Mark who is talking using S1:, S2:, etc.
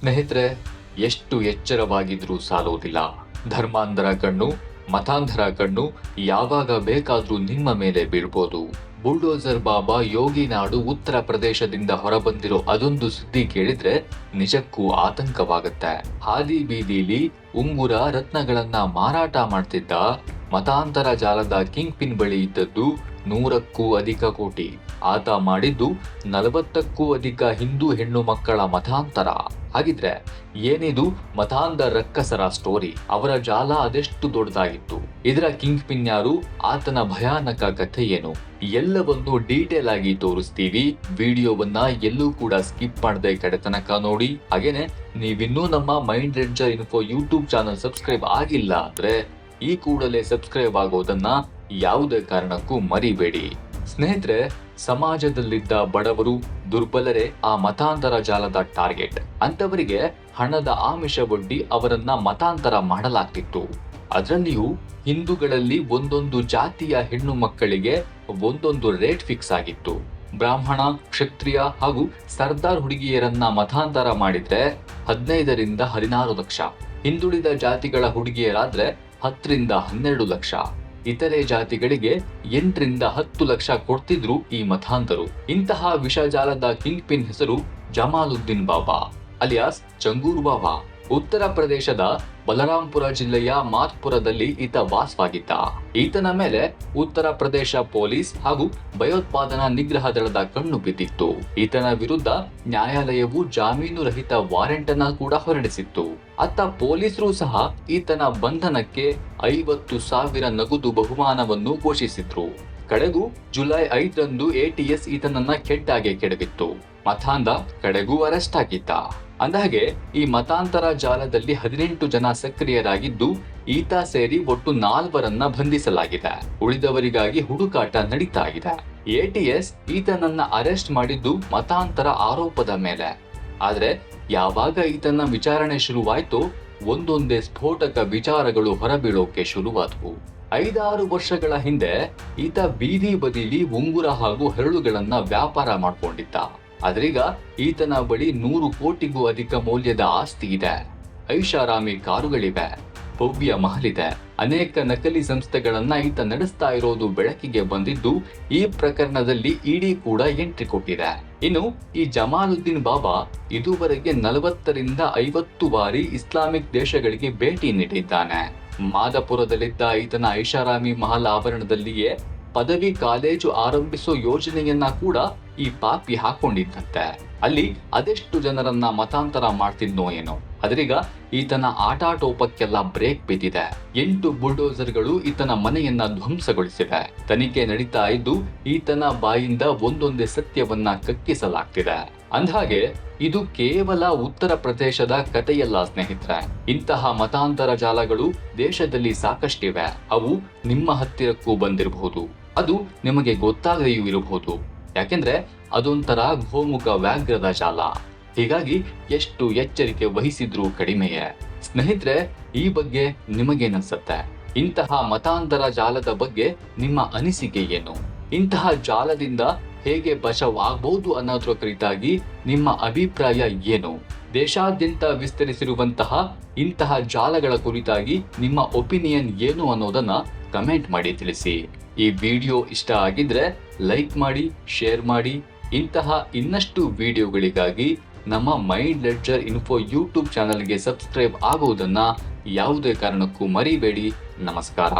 S1: ಸ್ನೇಹಿತರೆ, ಎಷ್ಟು ಎಚ್ಚರವಾಗಿದ್ರೂ ಸಾಲೋದಿಲ್ಲ ಧರ್ಮಾಂಧರ ಕಣ್ಣು, ಮತಾಂಧರ ಕಣ್ಣು, ಯಾವಾಗ ಬೇಕಾದರೂ ನಿಮ್ಮ ಮೇಲೆ ಬೀಳ್ಬೋದು. ಬುಲ್ಡೋಸರ್ ಬಾಬಾ ಯೋಗಿ ನಾಡು ಉತ್ತರ ಪ್ರದೇಶದಿಂದ ಹೊರಬಂದಿರೋ ಅದೊಂದು ಸುದ್ದಿ ಕೇಳಿದ್ರೆ ನಿಜಕ್ಕೂ ಆತಂಕವಾಗುತ್ತೆ. ಹಾದಿ ಬೀದಿಲಿ ಉಂಗುರ ರತ್ನಗಳನ್ನ ಮಾರಾಟ ಮಾಡ್ತಿದ್ದ ಮತಾಂತರ ಜಾಲದ ಕಿಂಗ್ ಪಿನ್ ಬಳಿ ಇದ್ದದ್ದು ನೂರಕ್ಕೂ ಅಧಿಕ ಕೋಟಿ. ಆತ ಮಾಡಿದ್ದು ನಲವತ್ತಕ್ಕೂ ಅಧಿಕ ಹಿಂದೂ ಹೆಣ್ಣು ಮಕ್ಕಳ ಮತಾಂತರ. ಹಾಗಿದ್ರೆ ಏನಿದು ಮತಾಂಧ ರಕ್ಕಸರ ಸ್ಟೋರಿ ಅವರ ಜಾಲ ಅದೆಷ್ಟು ದೊಡ್ಡದಾಗಿತ್ತು? ಇದರ ಕಿಂಗ್ ಪಿನ್ ಯಾರು ಆತನ ಭಯಾನಕ ಕಥೆ ಏನು? ಎಲ್ಲವನ್ನು ಡೀಟೇಲ್ ಆಗಿ ತೋರಿಸ್ತೀವಿ. ವಿಡಿಯೋವನ್ನ ಎಲ್ಲೂ ಕೂಡ ಸ್ಕಿಪ್ ಮಾಡದೆ ಕಡೆತನಕ ನೋಡಿ. ಹಾಗೇನೆ, ನೀವಿನ್ನೂ ನಮ್ಮ mind ranger info YouTube channel subscribe ಆಗಿಲ್ಲ ಅಂದ್ರೆ ಈ ಕೂಡಲೇ ಸಬ್ಸ್ಕ್ರೈಬ್ ಆಗೋದನ್ನ ಯಾವುದೇ ಕಾರಣಕ್ಕೂ ಮರಿಬೇಡಿ. ಸ್ನೇಹಿತರೆ, ಸಮಾಜದಲ್ಲಿದ್ದ ಬಡವರು ದುರ್ಬಲರೇ ಆ ಮತಾಂತರ ಜಾಲದ ಟಾರ್ಗೆಟ್. ಅಂತವರಿಗೆ ಹಣದ ಆಮಿಷ ಒಡ್ಡಿ ಅವರನ್ನ ಮತಾಂತರ ಮಾಡಲಾಗ್ತಿತ್ತು. ಅದರಲ್ಲಿಯೂ ಹಿಂದೂಗಳಲ್ಲಿ ಒಂದೊಂದು ಜಾತಿಯ ಹೆಣ್ಣು ಮಕ್ಕಳಿಗೆ ಒಂದೊಂದು ರೇಟ್ ಫಿಕ್ಸ್ ಆಗಿತ್ತು. ಬ್ರಾಹ್ಮಣ, ಕ್ಷತ್ರಿಯ ಹಾಗೂ ಸರ್ದಾರ್ ಹುಡುಗಿಯರನ್ನ ಮತಾಂತರ ಮಾಡಿದ್ರೆ ಹದಿನೈದರಿಂದ ಹದಿನಾರು ಲಕ್ಷ. ಹಿಂದುಳಿದ ಜಾತಿಗಳ ಹುಡುಗಿಯರಾದ್ರೆ ಹತ್ತರಿಂದ ಹನ್ನೆರಡು ಲಕ್ಷ. ಇತರೆ ಜಾತಿಗಳಿಗೆ ಎಂಟರಿಂದ ಹತ್ತು ಲಕ್ಷ ಕೊಡ್ತಿದ್ರು ಈ ಮತಾಂತರು. ಇಂತಹ ವಿಷಜಾಲದ ಕಿಂಗ್ ಪಿನ್ ಹೆಸರು ಜಮಾಲುದ್ದೀನ್ ಬಾಬಾ, ಅಲಿಯಾಸ್ ಚಂಗೂರ್ ಬಾಬಾ. ಉತ್ತರ ಪ್ರದೇಶದ ಬಲರಾಂಪುರ ಜಿಲ್ಲೆಯ ಮಾತ್ಪುರದಲ್ಲಿ ಈತ ವಾಸವಾಗಿದ್ದ. ಈತನ ಮೇಲೆ ಉತ್ತರ ಪ್ರದೇಶ ಪೊಲೀಸ್ ಹಾಗೂ ಭಯೋತ್ಪಾದನಾ ನಿಗ್ರಹ ದಳದ ಕಣ್ಣು ಬಿದ್ದಿತ್ತು. ಈತನ ವಿರುದ್ಧ ನ್ಯಾಯಾಲಯವು ಜಾಮೀನು ರಹಿತ ವಾರೆಂಟ್ ಅನ್ನ ಕೂಡ ಹೊರಡಿಸಿತ್ತು. ಅತ್ತ ಪೊಲೀಸರು ಸಹ ಈತನ ಬಂಧನಕ್ಕೆ ಐವತ್ತು ಸಾವಿರ ನಗದು ಬಹುಮಾನವನ್ನು ಘೋಷಿಸಿದ್ರು. ಕಡೆಗೂ ಜುಲೈ ಐದರಂದು ಎಟಿಎಸ್ ಈತನನ್ನ ಕೆಟ್ಟಾಗೆ ಕೆಡವಿತ್ತು. ಮಥಾಂದ ಕಡೆಗೂ ಅರೆಸ್ಟ್ ಆಗಿದ್ದ. ಅಂದಹಾಗೆ ಈ ಮತಾಂತರ ಜಾಲದಲ್ಲಿ ಹದಿನೆಂಟು ಜನ ಸಕ್ರಿಯರಾಗಿದ್ದು, ಈತ ಸೇರಿ ಒಟ್ಟು ನಾಲ್ವರನ್ನ ಬಂಧಿಸಲಾಗಿದೆ. ಉಳಿದವರಿಗಾಗಿ ಹುಡುಕಾಟ ನಡೀತಾ ಇದೆ ಎಟಿಎಸ್ ಈತನನ್ನ ಅರೆಸ್ಟ್ ಮಾಡಿದ್ದು ಮತಾಂತರ ಆರೋಪದ ಮೇಲೆ. ಆದ್ರೆ, ಯಾವಾಗ ಈತನ ವಿಚಾರಣೆ ಶುರುವಾಯ್ತೋ, ಒಂದೊಂದೇ ಸ್ಫೋಟಕ ವಿಚಾರಗಳು ಹೊರಬೀಳೋಕೆ ಶುರುವಾದವು. ಐದಾರು ವರ್ಷಗಳ ಹಿಂದೆ, ಈತ ಬೀದಿ ಬದಿಲಿ ಉಂಗುರ ಹಾಗೂ ಹರಳುಗಳನ್ನ ವ್ಯಾಪಾರ ಮಾಡ್ಕೊಂಡಿದ್ದ. ಆದ್ರೀಗ ಈತನ ಬಳಿ ನೂರು ಕೋಟಿಗೂ ಅಧಿಕ ಮೌಲ್ಯದ ಆಸ್ತಿ ಇದೆ. ಐಷಾರಾಮಿ ಕಾರುಗಳಿವೆ, ಭವ್ಯ ಮಹಲಿದೆ. ಅನೇಕ ನಕಲಿ ಸಂಸ್ಥೆಗಳನ್ನ ಈತ ನಡೆಸ್ತಾ ಇರೋದು ಬೆಳಕಿಗೆ ಬಂದಿದ್ದು ಈ ಪ್ರಕರಣದಲ್ಲಿ ಇಡಿ ಕೂಡ ಎಂಟ್ರಿ ಕೊಟ್ಟಿದೆ. ಇನ್ನು ಈ ಜಮಾಲುದ್ದೀನ್ ಬಾಬಾ ಇದುವರೆಗೆ ನಲವತ್ತರಿಂದ ಐವತ್ತು ಬಾರಿ ಇಸ್ಲಾಮಿಕ್ ದೇಶಗಳಿಗೆ ಭೇಟಿ ನೀಡಿದ್ದಾನೆ. ಮಾದಪುರದಲ್ಲಿದ್ದ ಈತನ ಐಷಾರಾಮಿ ಮಹಲ್ ಆವರಣದಲ್ಲಿಯೇ ಪದವಿ ಕಾಲೇಜು ಆರಂಭಿಸೋ ಯೋಜನೆಯನ್ನ ಕೂಡ ಈ ಪಾಪಿ ಹಾಕೊಂಡಿದ್ದಂತೆ. ಅಲ್ಲಿ ಅದೆಷ್ಟು ಜನರನ್ನ ಮತಾಂತರ ಮಾಡ್ತಿದ್ನೋ ಏನೋ. ಅದರೀಗ ಈತನ ಆಟಾಟೋಪಕ್ಕೆಲ್ಲ ಬ್ರೇಕ್ ಬಿದ್ದಿದೆ. ಎಂಟು ಬುಲ್ಡೋಸರ್ಗಳು ಈತನ ಮನೆಯನ್ನ ಧ್ವಂಸಗೊಳಿಸಿವೆ. ತನಿಖೆ ನಡೀತಾ ಇದ್ದು ಈತನ ಬಾಯಿಂದ ಒಂದೊಂದೇ ಸತ್ಯವನ್ನ ಕಕ್ಕಿಸಲಾಗ್ತಿದೆ. ಅಂದ್ಹಾಗೆ, ಇದು ಕೇವಲ ಉತ್ತರ ಪ್ರದೇಶದ ಕಥೆಯಲ್ಲ ಸ್ನೇಹಿತರೆ. ಇಂತಹ ಮತಾಂತರ ಜಾಲಗಳು ದೇಶದಲ್ಲಿ ಸಾಕಷ್ಟಿವೆ. ಅವು ನಿಮ್ಮ ಹತ್ತಿರಕ್ಕೂ ಬಂದಿರಬಹುದು. ಅದು ನಿಮಗೆ ಗೊತ್ತಾಗದೆಯೂ ಇರಬಹುದು. ಯಾಕೆಂದ್ರೆ, ಅದೊಂಥರ ಗೋಮುಖ ವ್ಯಾಘ್ರದ ಜಾಲ. ಹೀಗಾಗಿ, ಎಷ್ಟು ಎಚ್ಚರಿಕೆ ವಹಿಸಿದ್ರೂ ಕಡಿಮೆಯೇ. ಸ್ನೇಹಿತರೆ, ಈ ಬಗ್ಗೆ ನಿಮಗೇನನ್ಸತ್ತೆ? ಇಂತಹ ಮತಾಂತರ ಜಾಲದ ಬಗ್ಗೆ ನಿಮ್ಮ ಅನಿಸಿಕೆ ಏನು? ಇಂತಹ ಜಾಲದಿಂದ ಹೇಗೆ ಬಚಾವಾಗಬಹುದು ಅನ್ನೋದ್ರ ಕುರಿತಾಗಿ ನಿಮ್ಮ ಅಭಿಪ್ರಾಯ ಏನು? ದೇಶಾದ್ಯಂತ ವಿಸ್ತರಿಸಿರುವಂತಹ ಇಂತಹ ಜಾಲಗಳ ಕುರಿತಾಗಿ ನಿಮ್ಮ ಒಪಿನಿಯನ್ ಏನು ಅನ್ನೋದನ್ನ ಕಮೆಂಟ್ ಮಾಡಿ ತಿಳಿಸಿ. ಈ ವಿಡಿಯೋ ಇಷ್ಟ ಆಗಿದ್ರೆ ಲೈಕ್ ಮಾಡಿ, ಶೇರ್ ಮಾಡಿ. ಇಂತಹ ಇನ್ನಷ್ಟು ವಿಡಿಯೋಗಳಿಗಾಗಿ ನಮ್ಮ ಮೈಂಡ್ ಲೆಡ್ಜರ್ ಇನ್ಫೋ ಯೂಟ್ಯೂಬ್ ಚಾನಲ್ಗೆ ಸಬ್ಸ್ಕ್ರೈಬ್ ಆಗುವುದನ್ನು ಯಾವುದೇ ಕಾರಣಕ್ಕೂ ಮರಿಬೇಡಿ. ನಮಸ್ಕಾರ.